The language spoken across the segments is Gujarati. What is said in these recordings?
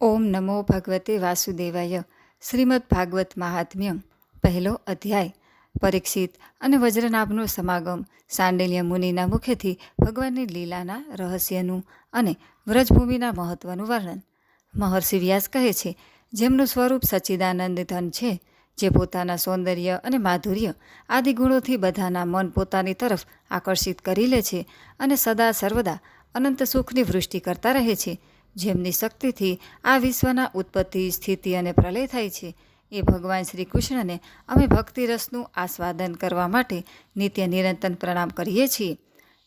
ઓમ નમો ભગવતે વાસુદેવાય. શ્રીમદ ભાગવત મહાત્મ્ય પહેલો અધ્યાય, પરીક્ષિત અને વજ્રનાભનો સમાગમ, સાંડેલ્ય મુનિના મુખેથી ભગવાનની લીલાના રહસ્યનું અને વ્રજભૂમિના મહત્વનું વર્ણન. મહર્ષિ વ્યાસ કહે છે, જેમનું સ્વરૂપ સચ્ચિદાનંદ ધન છે, જે પોતાના સૌંદર્ય અને માધુર્ય આદિ ગુણોથી બધાના મન પોતાની તરફ આકર્ષિત કરી લે છે અને સદા સર્વદા અનંત સુખની વૃષ્ટિ કરતા રહે છે. જેમની શક્તિથી આ વિશ્વના ઉત્પત્તિ, સ્થિતિ અને પ્રલય થાય છે. એ ભગવાન શ્રી કૃષ્ણને અમે ભક્તિરસનું આસ્વાદન કરવા માટે નિત્ય નિરંતર પ્રણામ કરીએ છીએ.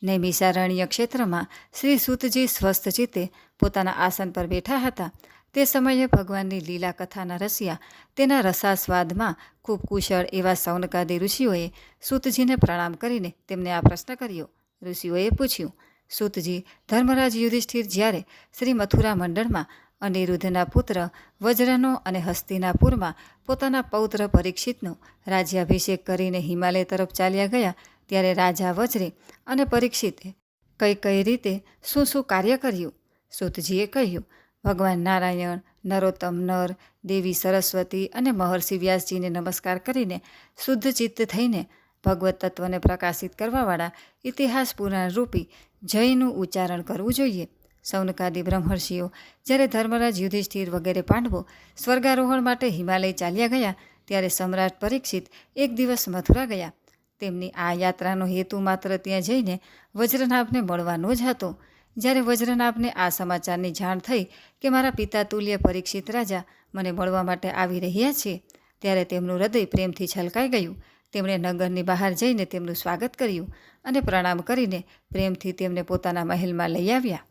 નૈમિષારણ્ય ક્ષેત્રમાં શ્રી સુતજી સ્વસ્થ ચિત્તે પોતાના આસન પર બેઠા હતા. તે સમયે ભગવાનની લીલા કથાના રસિયા તેના રસાસ્વાદમાં ખૂબ કુશળ એવા સૌનકાદી ઋષિઓએ સુતજીને પ્રણામ કરીને તેમને આ પ્રશ્ન કર્યો. ઋષિઓએ પૂછ્યું સુતજી ધર્મરાજ યુધિષ્ઠિર જ્યારે શ્રી મથુરા મંડળમાં અનિરુદ્ધના પુત્ર વજ્રનો અને હસ્તિનાપુરમાં પોતાના પૌત્ર પરીક્ષિતનો રાજ્યાભિષેક કરીને હિમાલય તરફ ચાલ્યા ગયા, ત્યારે રાજા વજ્રે અને પરીક્ષિતે કઈ કઈ રીતે શું શું કાર્ય કર્યું? સુતજીએ કહ્યું, ભગવાન નારાયણ, નરોત્તમ નર, દેવી સરસ્વતી અને મહર્ષિ વ્યાસજીને નમસ્કાર કરીને શુદ્ધ ચિત્ત થઈને ભગવત તત્વને પ્રકાશિત કરવાવાળા ઇતિહાસ પુરાણ રૂપી જયનું ઉચ્ચારણ કરવું જોઈએ. સૌનકાદી બ્રહ્મર્ષિઓ જ્યારે ધર્મરાજ યુધિષ્ઠિર વગેરે પાંડવો સ્વર્ગારોહણ માટે હિમાલય ચાલ્યા ગયા ત્યારે સમ્રાટ પરીક્ષિત એક દિવસ મથુરા ગયા. તેમની આ યાત્રાનો હેતુ માત્ર ત્યાં જઈને વજ્રનાભને મળવાનો જ હતો. જ્યારે વજ્રનાભને આ સમાચારની જાણ થઈ કે મારા પિતા તુલ્ય પરીક્ષિત રાજા મને મળવા માટે આવી રહ્યા છે, ત્યારે તેમનું હૃદય પ્રેમથી છલકાઈ ગયું. તેમણે નગરની બહાર જઈને તેમનું સ્વાગત કર્યું અને પ્રણામ કરીને પ્રેમથી તેમને પોતાના મહેલમાં લઈ આવ્યા.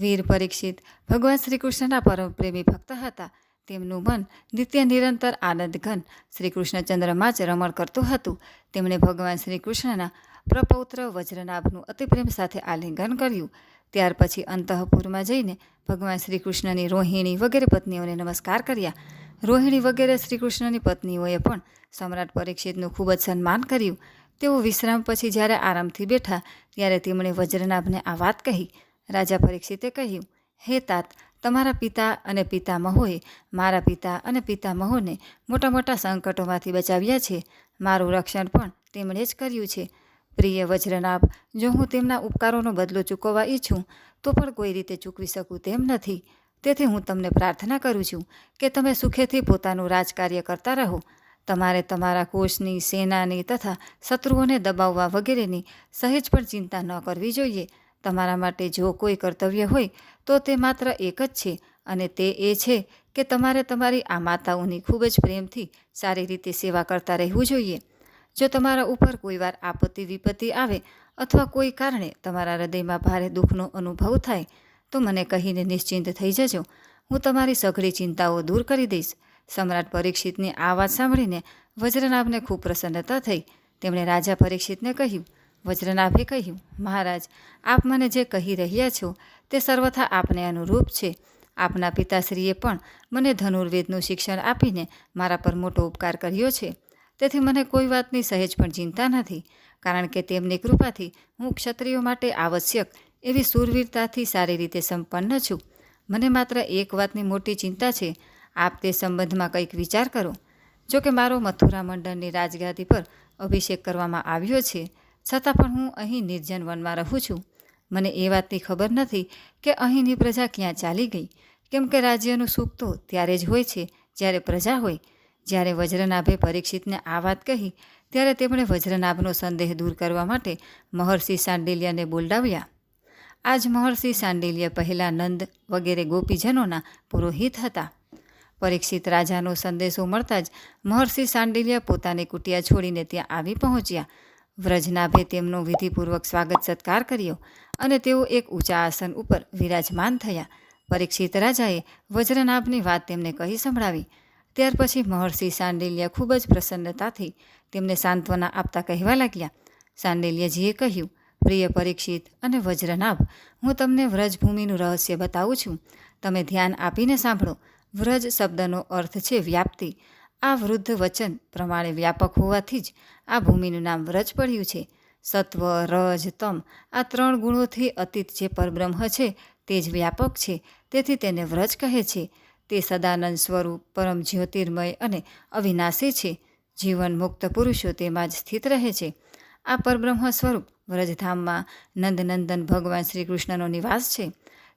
વીર પરીક્ષિત ભગવાન શ્રી કૃષ્ણના પરમ પ્રેમી ભક્ત હતા. તેમનું મન નિત્ય નિરંતર આનંદ ઘન શ્રી કૃષ્ણચંદ્રમાં જ રમણ કરતું હતું. તેમણે ભગવાન શ્રી કૃષ્ણના પ્રપૌત્ર વજ્રનાભનું અતિપ્રેમ સાથે આલિંગન કર્યું. ત્યાર પછી અંતઃપુરમાં જઈને ભગવાન શ્રી કૃષ્ણની રોહિણી વગેરે પત્નીઓને નમસ્કાર કર્યા. રોહિણી વગેરે શ્રીકૃષ્ણની પત્નીઓએ પણ સમ્રાટ પરીક્ષિતનું ખૂબ જ સન્માન કર્યું. તેઓ વિશ્રામ પછી જ્યારે આરામથી બેઠા, ત્યારે તેમણે વજ્રનાભને આ વાત કહી. રાજા પરીક્ષિતે કહ્યું, હે તાત, તમારા પિતા અને પિતામહોએ મારા પિતા અને પિતામહોને મોટા મોટા સંકટોમાંથી બચાવ્યા છે. મારું રક્ષણ પણ તેમણે જ કર્યું છે. પ્રિય વજ્રનાભ, જો હું તેમના ઉપકારોનો બદલો ચૂકવવા ઈચ્છું, તો પણ કોઈ રીતે ચૂકવી શકું તેમ નથી. તેથી હું તમને પ્રાર્થના કરું છું કે તમે સુખેથી પોતાનું રાજકાર્ય કરતા રહો. તમારે તમારા કોષની, સેનાની તથા શત્રુઓને દબાવવા વગેરેની સહેજ પણ ચિંતા ન કરવી જોઈએ. તમારા માટે જો કોઈ કર્તવ્ય હોય, તો તે માત્ર એક જ છે અને તે એ છે કે તમારે તમારી આ માતાઓની ખૂબ જ પ્રેમથી સારી રીતે સેવા કરતા રહેવું જોઈએ. જો તમારા ઉપર કોઈવાર આપત્તિ વિપત્તિ આવે અથવા કોઈ કારણે તમારા હૃદયમાં ભારે દુઃખનો અનુભવ થાય તો મને કહીને નિશ્ચિંત થઈ જજો. હું તમારી સઘળી ચિંતાઓ દૂર કરી દઈશ. સમ્રાટ પરીક્ષિતની આ વાત સાંભળીને વજ્રનાભને ખૂબ પ્રસન્નતા થઈ. તેમણે રાજા પરીક્ષિતને કહ્યું, વજ્રનાભે કહ્યું, મહારાજ, આપ મને જે કહી રહ્યા છો તે સર્વથા આપને અનુરૂપ છે. આપના પિતાશ્રીએ પણ મને ધનુર્વેદનું શિક્ષણ આપીને મારા પર મોટો ઉપકાર કર્યો છે. તેથી મને કોઈ વાતની સહેજ પણ ચિંતા નથી, કારણ કે તેમની કૃપાથી હું ક્ષત્રિયો માટે આવશ્યક એવી સુરવીરતાથી સારી રીતે સંપન્ન છું. મને માત્ર એક વાતની મોટી ચિંતા છે. આપ તે સંબંધમાં કંઈક વિચાર કરો. જો કે મારો મથુરા મંડળની રાજગાદી પર અભિષેક કરવામાં આવ્યો છે. છતાં પણ હું અહીં નિર્જન વનમાં રહું છું. મને એ વાતની ખબર નથી કે અહીંની પ્રજા ક્યાં ચાલી ગઈ. કેમ કે રાજ્યનું સુખ તો ત્યારે જ હોય છે, જ્યારે પ્રજા હોય. જ્યારે વજ્રનાભે પરીક્ષિતને આ વાત કહી, ત્યારે તેમણે વજ્રનાભનો સંદેહ દૂર કરવા માટે મહર્ષિ સાંડિલ્યને બોલાવ્યા. આજ મહર્ષિ સાંડિલ્ય પહેલાં નંદ વગેરે ગોપીજનોના પુરોહિત હતા. પરીક્ષિત રાજાનો સંદેશો મળતા જ મહર્ષિ સાંડિલ્ય પોતાની કુટિયા છોડીને ત્યાં આવી પહોંચ્યા. વ્રજનાભે તેમનો વિધિપૂર્વક સ્વાગત સત્કાર કર્યો અને તેઓ એક ઊંચા આસન ઉપર વિરાજમાન થયા. પરીક્ષિત રાજાએ વજ્રનાભની વાત તેમને કહી સંભળાવી. ત્યાર પછી મહર્ષિ સાંડિલ્ય ખૂબ જ પ્રસન્નતાથી તેમને સાંત્વના આપતા કહેવા લાગ્યા. સાંડિલ્યજીએ કહ્યું પ્રિય પરીક્ષિત અને વજ્રનાભ, હું તમને વ્રજભૂમિનું રહસ્ય બતાવું છું. તમે ધ્યાન આપીને સાંભળો. વ્રજ શબ્દનો અર્થ છે વ્યાપ્તિ. આ વૃદ્ધ વચન પ્રમાણે વ્યાપક હોવાથી જ આ ભૂમિનું નામ વ્રજ પડ્યું છે. સત્વ, રજ, તમ આ ત્રણ ગુણોથી અતીત જે પરબ્રહ્મ છે તે જ વ્યાપક છે. તેથી તેને વ્રજ કહે છે. તે સદાનંદ સ્વરૂપ, પરમ જ્યોતિર્મય અને અવિનાશી છે. જીવન મુક્ત પુરુષો તેમાં જ સ્થિત રહે છે. આ પરબ્રહ્મ સ્વરૂપ વ્રજધામમાં નંદનંદન ભગવાન શ્રી કૃષ્ણનો નિવાસ છે.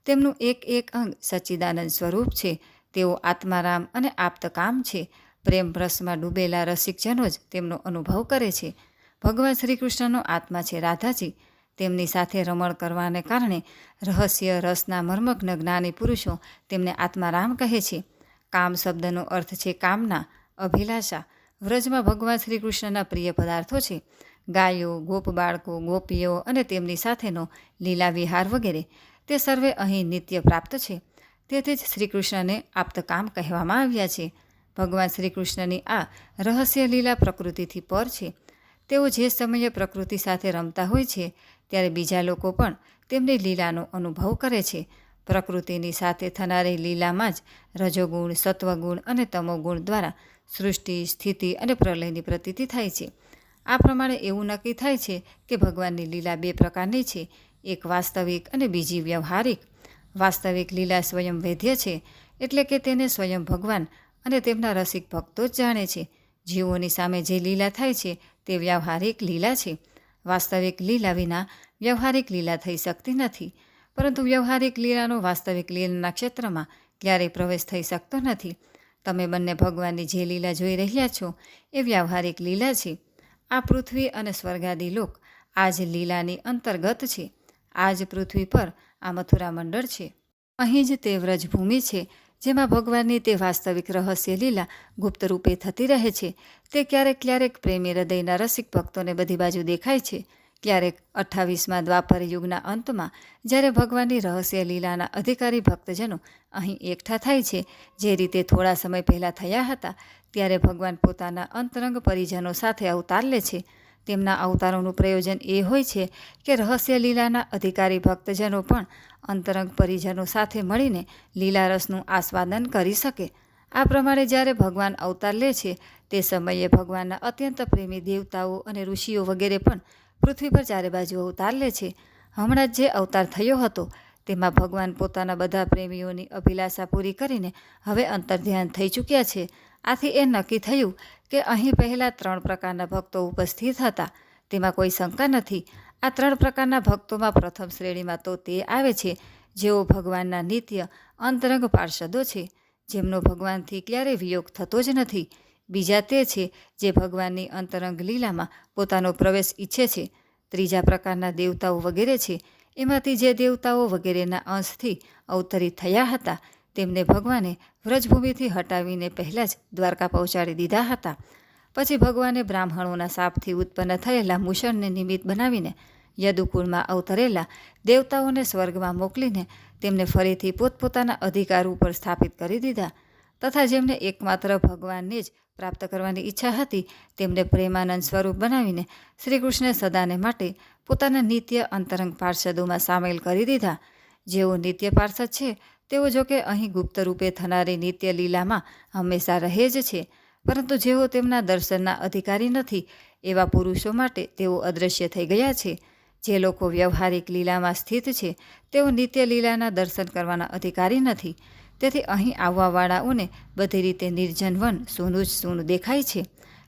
તેમનું એક એક અંગ સચ્ચિદાનંદ સ્વરૂપ છે. તેઓ આત્મારામ અને આપ્તકામ છે. પ્રેમ રસમાં ડૂબેલા રસિકજનો જ તેમનો અનુભવ કરે છે. ભગવાન શ્રી કૃષ્ણનો આત્મા છે રાધાજી. તેમની સાથે રમણ કરવાને કારણે રહસ્ય, રસના મર્મગ્ન જ્ઞાની પુરુષો તેમને આત્મારામ કહે છે. કામ શબ્દનો અર્થ છે કામના, અભિલાષા. વ્રજમાં ભગવાન શ્રી કૃષ્ણના પ્રિય પદાર્થો છે. ગાયો, ગોપ બાળકો, ગોપીઓ અને તેમની સાથેનો લીલા વિહાર વગેરે તે સર્વે અહીં નિત્ય પ્રાપ્ત છે. તેથી જ શ્રી કૃષ્ણને આપ્તકામ કહેવામાં આવ્યા છે. ભગવાન શ્રીકૃષ્ણની આ રહસ્ય લીલા પ્રકૃતિથી પર છે. તેઓ જે સમયે પ્રકૃતિ સાથે રમતા હોય છે, ત્યારે બીજા લોકો પણ તેમની લીલાનો અનુભવ કરે છે. પ્રકૃતિની સાથે થનારી લીલામાં જ રજોગુણ, સત્વગુણ અને તમોગુણ દ્વારા સૃષ્ટિ, સ્થિતિ અને પ્રલયની પ્રતીતિ થાય છે. આ પ્રમાણે એવું નક્કી થાય છે કે ભગવાનની લીલા બે પ્રકારની છે, એક વાસ્તવિક અને બીજી વ્યવહારિક. વાસ્તવિક લીલા સ્વયં વૈધ્ય છે, એટલે કે તેને સ્વયં ભગવાન અને તેમના રસિક ભક્તો જ જાણે છે. જીવોની સામે જે લીલા થાય છે, તે વ્યવહારિક લીલા છે. વાસ્તવિક લીલા વિના વ્યવહારિક લીલા થઈ શકતી નથી. પરંતુ વ્યવહારિક લીલાનો વાસ્તવિક લીલાના ક્ષેત્રમાં ક્યારેય પ્રવેશ થઈ શકતો નથી. તમે બંને ભગવાનની જે લીલા જોઈ રહ્યા છો, એ વ્યવહારિક લીલા છે. આ પૃથ્વી અને સ્વર્ગાદી લોક આ જ લીલાની અંતર્ગત છે. આ જ પૃથ્વી પર આ મથુરા મંડળ છે. અહીં જ તે વ્રજભૂમિ છે, જેમાં ભગવાનની તે વાસ્તવિક રહસ્ય લીલા ગુપ્ત રૂપે થતી રહે છે. તે ક્યારેક ક્યારેક પ્રેમી હૃદયના રસિક ભક્તોને બધી બાજુ દેખાય છે. ક્યારેક અઠ્ઠાવીસમાં દ્વાપર યુગના અંતમાં, જ્યારે ભગવાનની રહસ્ય લીલાના અધિકારી ભક્તજનો અહીં એકઠા થાય છે, જે રીતે થોડા સમય પહેલાં થયા હતા, ત્યારે ભગવાન પોતાના અંતરંગ પરિજનો સાથે અવતાર લે છે. તેમના અવતારોનું પ્રયોજન એ હોય છે કે રહસ્ય લીલાના અધિકારી ભક્તજનો પણ અંતરંગ પરિજનો સાથે મળીને લીલા રસનું આસ્વાદન કરી શકે. આ પ્રમાણે જ્યારે ભગવાન અવતાર લે છે, તે સમયે ભગવાનના અત્યંત પ્રેમી દેવતાઓ અને ઋષિઓ વગેરે પણ પૃથ્વી પર ચારે બાજુ અવતાર લે છે. હમણાં જ જે અવતાર થયો હતો, તેમાં ભગવાન પોતાના બધા પ્રેમીઓની અભિલાષા પૂરી કરીને હવે અંતર્ધ્યાન થઈ ચૂક્યા છે. આથી એ નક્કી થયું કે અહીં પહેલાં ત્રણ પ્રકારના ભક્તો ઉપસ્થિત હતા. તેમાં કોઈ શંકા નથી. આ ત્રણ પ્રકારના ભક્તોમાં પ્રથમ શ્રેણીમાં તો તે આવે છે, જેઓ ભગવાનના નિત્ય અંતરંગ પાર્ષદો છે. જેમનો ભગવાનથી ક્યારેય વિયોગ થતો જ નથી. બીજા તે છે જે ભગવાનની અંતરંગ લીલામાં પોતાનો પ્રવેશ ઈચ્છે છે. ત્રીજા પ્રકારના દેવતાઓ વગેરે છે. એમાંથી જે દેવતાઓ વગેરેના અંશથી અવતરિત થયા હતા, તેમને ભગવાને વ્રજભૂમિથી હટાવીને પહેલાં જ દ્વારકા પહોંચાડી દીધા હતા. પછી ભગવાને બ્રાહ્મણોના સાપથી ઉત્પન્ન થયેલા મૂષણને નિમિત્ત બનાવીને યદુકુળમાં અવતરેલા દેવતાઓને સ્વર્ગમાં મોકલીને તેમને ફરીથી પોતપોતાના અધિકાર ઉપર સ્થાપિત કરી દીધા, તથા જેમને એકમાત્ર ભગવાનને જ પ્રાપ્ત કરવાની ઈચ્છા હતી, તેમને પ્રેમાનંદ સ્વરૂપ બનાવીને શ્રી કૃષ્ણે સદાને માટે પોતાના નિત્ય અંતરંગ પાર્ષદોમાં સામેલ કરી દીધા. જેઓ નિત્ય પાર્ષદ છે, તેઓ જોકે અહીં ગુપ્ત રૂપે થનારી નિત્ય લીલામાં હંમેશા રહે જ છે. પરંતુ જેઓ તેમના દર્શનના અધિકારી નથી, એવા પુરુષો માટે તેઓ અદૃશ્ય થઈ ગયા છે. જે લોકો વ્યવહારિક લીલામાં સ્થિત છે, તેઓ નિત્ય લીલાના દર્શન કરવાના અધિકારી નથી. તેથી અહીં આવવાવાળાઓને બધી રીતે નિર્જન વન સૂનું જ સૂનું દેખાય છે.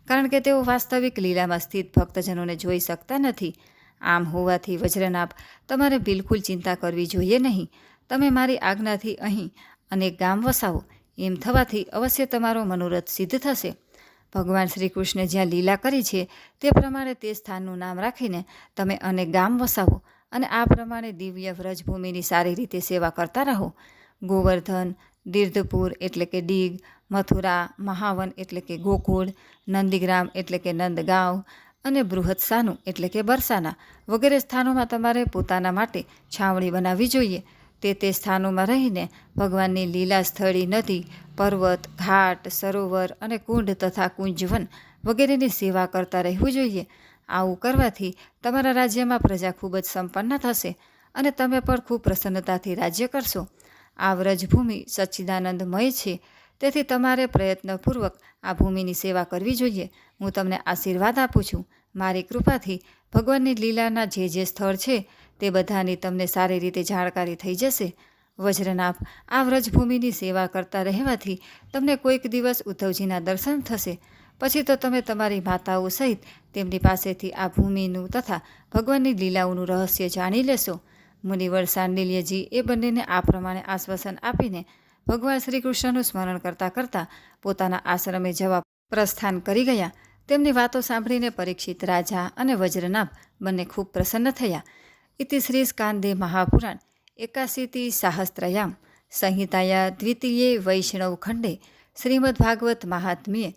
કારણ કે તેઓ વાસ્તવિક લીલામાં સ્થિત ભક્તજનોને જોઈ શકતા નથી. આમ હોવાથી વજ્રનાભ તમારે બિલકુલ ચિંતા કરવી જોઈએ નહીં. તમે મારી આજ્ઞાથી અહીં અનેક ગામ વસાવો. એમ થવાથી અવશ્ય તમારો મનોરથ સિદ્ધ થશે. ભગવાન શ્રી કૃષ્ણે જ્યાં લીલા કરી છે, તે પ્રમાણે તે સ્થાનનું નામ રાખીને તમે અનેક ગામ વસાવો અને આ પ્રમાણે દિવ્ય વ્રજભૂમિની સારી રીતે સેવા કરતા રહો. ગોવર્ધન, દીર્ધપુર એટલે કે ડીગ મથુરા, મહાવન એટલે કે ગોકુળ, નંદીગ્રામ એટલે કે નંદગાંવ અને બૃહત્સાનું એટલે કે બરસાના. વગેરે સ્થાનોમાં તમારે પોતાના માટે છાવણી બનાવવી જોઈએ. તે તે સ્થાનોમાં રહીને ભગવાનની લીલા સ્થળી, નદી, પર્વત, ઘાટ, સરોવર અને કુંડ તથા કુંજવન વગેરેની સેવા કરતા રહેવું જોઈએ. આવું કરવાથી તમારા રાજ્યમાં પ્રજા ખૂબ જ સંપન્ન થશે અને તમે પણ ખૂબ પ્રસન્નતાથી રાજ્ય કરશો. આ વ્રજભૂમિ સચ્ચિદાનંદમય છે. તેથી તમારે પ્રયત્નપૂર્વક આ ભૂમિની સેવા કરવી જોઈએ. હું તમને આશીર્વાદ આપું છું. મારી કૃપાથી ભગવાનની લીલાના જે જે સ્થળ છે તે બધાની તમને સારી રીતે જાણકારી થઈ જશે. વજ્રનાભ, આ વ્રજભૂમિની સેવા કરતા રહેવાથી તમને કોઈક દિવસ ઉદ્ધવજીના દર્શન થશે. પછી તો તમે તમારી માતાઓ સહિત તેમની પાસેથી આ ભૂમિનું તથા ભગવાનની લીલાઓનું રહસ્ય જાણી લેશો. મુનિવર સાંડિલ્યજી એ બંનેને આ પ્રમાણે આશ્વાસન આપીને ભગવાન શ્રી કૃષ્ણનું સ્મરણ કરતાં કરતાં પોતાના આશ્રમે જવા પ્રસ્થાન કરી ગયા. તેમની વાતો સાંભળીને પરીક્ષિત રાજા અને વજ્રનાભ બંને ખૂબ પ્રસન્ન થયા. ઇતિ શ્રી સ્કાંદે મહાપુરાણ, એકાશીતિ સાહસ્ત્રયામ, સંહિતાયા દ્વિતીયે વૈષ્ણવ ખંડે શ્રીમદ્ભાગવત મહાત્મ્યે,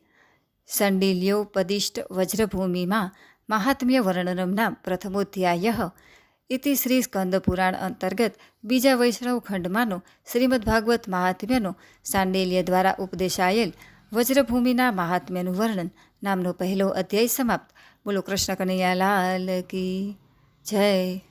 સંડિલ્યોપદિષ્ટ વજ્રભૂમિમાં મહાત્મ્ય વર્ણનમના પ્રથમોધ્યાય ઇતિ શ્રી સ્કંદપુરાણ અંતર્ગત બીજા વૈષ્ણવ ખંડમાંનો શ્રીમદ ભાગવત મહાત્મ્યનો સાંડેલ્ય દ્વારા ઉપદેશાયેલ વજ્રભૂમિના મહાત્મ્યનું વર્ણન નામનો પહેલો અધ્યાય સમાપ્ત. બોલો કૃષ્ણ કનૈયા લાલ કી જય.